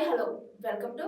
Hi hello. Welcome to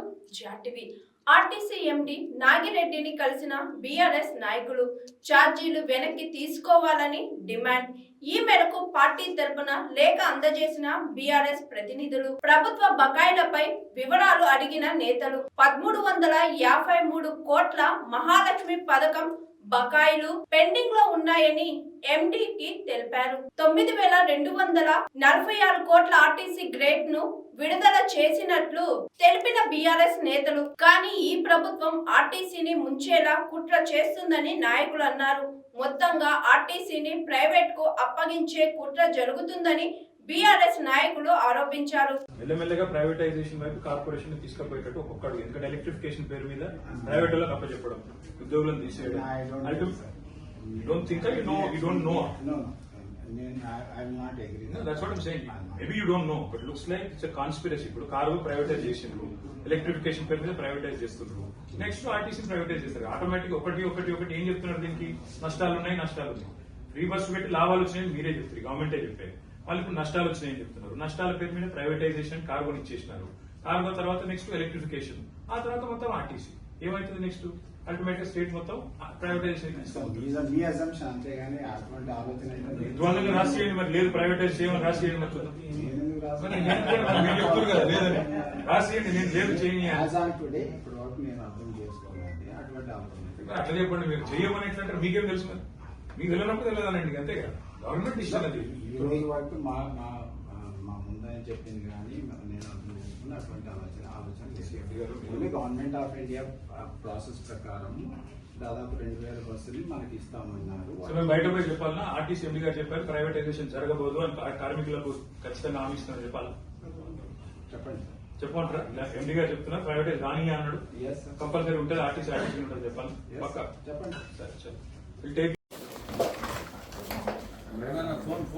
TV. RTC MD నాగిరెడ్డిని కలిసిన BRS నాయకులు ఛార్జీలు వెనక్కి తీసుకోవాలని డిమాండ్. ఈ మేరకు పార్టీ తరపున లేఖ అందజేసిన బీఆర్ఎస్ ప్రతినిధులు ప్రభుత్వ బకాయిలపై వివరాలు అడిగిన నేతలు పదమూడు వందల యాభై మూడు కోట్ల మహాలక్ష్మి పథకం బకాయిలు పెండింగ్లో ఉన్నాయని ఎండికి తెలిపారు. తొమ్మిది వేల రెండు వందల నలభై ఆరు కోట్ల ఆర్టీసీ గ్రేట్ను విడుదల చేసినట్లు తెలిపిన బీఆర్ఎస్ నేతలు. కానీ ఈ ప్రభుత్వం ఆర్టీసీని ముంచేలా కుట్ర చేస్తుందని నాయకులు అన్నారు. మొత్తంగా ఆర్టీసీని ప్రైవేట్కు అప్పగించే కుట్ర జరుగుతుందని బీఆర్ఎస్ నాయకులు ఆరోపించారు. మెల్లమెల్లగా ప్రైవేటైజేషన్ వైపు కార్పొరేషన్ తీసుకుపోయేటట్టు ఒక్కొక్కడు. ఎందుకంటే ఎలక్ట్రిఫికేషన్ పేరు మీద ప్రైవేట్ వాళ్ళకి అప్పచెప్పడం ఉద్యోగులను తీసేయడం. That's what saying maybe you don't know but looks like it's conspiracy ఇప్పుడు కారు ప్రైవేటైజ్ చేసిండ్రు ఎలక్ట్రిఫికేషన్ పేరు మీద ప్రైవేటైజ్ చేస్తుండ్రు నెక్స్ట్ ఆర్టీసీ ప్రైవేటైజ్ చేస్తారు. ఆటోమేటిక్ ఒకటి ఒకటి ఒకటి ఏం చెప్తున్నారు దీనికి? నష్టాలు ఉన్నాయి నష్టాలు ఉన్నాయి. ఫ్రీ బస్సు పెట్టి లాభాలు వచ్చినాయని మీరే చెప్తారు. గవర్నమెంటే చెప్పారు. వాళ్ళు ఇప్పుడు నష్టాలు వచ్చినాయని చెప్తున్నారు. నష్టాల పేరు మీద ప్రైవేటైజేషన్ కార్గోని ఇచ్చేసినారు. కార్గో తర్వాత నెక్స్ట్ ఎలక్ట్రిఫికేషన్. ఆ తర్వాత మొత్తం ఆర్టీసీ. ఏమవుతుంది నెక్స్ట్? అల్టిమేట్గా స్టేట్ మొత్తం ప్రైవేటైజేషన్ రాసి చేయండి మరి. లేదు ప్రైవేటైజ్ చేయమని రాసి చేయండి మరి. చూద్దాం. నేను లేదు చేయని అట్లా చెప్పండి మీరు చేయమని ఎట్లంటారు మీకేం తెలుసు మరి? మీకు తెలియనప్పుడు తెలియదానండి అంతే కదా గవర్నమెంట్ ఇష్టం అది. ఈ రోజు వరకు మా ముందని చెప్పింది కానీ నేను అటువంటి ఆలోచన ఆలోచన లేదు గవర్నమెంట్ ఆఫ్ ఇండియా ప్రాసెస్ ప్రకారం దాదాపు రెండు వేల బస్సులు మనకి ఇస్తామన్నారు. బయట పోయి చెప్పాలన్నా ఆర్టీసీ ఎండి గారు చెప్పారు ప్రైవేటైజేషన్ జరగబోదు అని కార్మికులకు ఖచ్చితంగా హామీ ఇస్తున్నారు చెప్పాలి. చెప్పండి చెప్పమంటారా? ఎండి గారు చెప్తున్నారు ప్రైవేటైజ్ రాని అన్నాడు. కంపల్సరీ ఉంటుంది ఆర్టీసీ ఆర్టీసీ ఉంటుంది చెప్పాలి. పక్క. చెప్పండి. సరే సరే.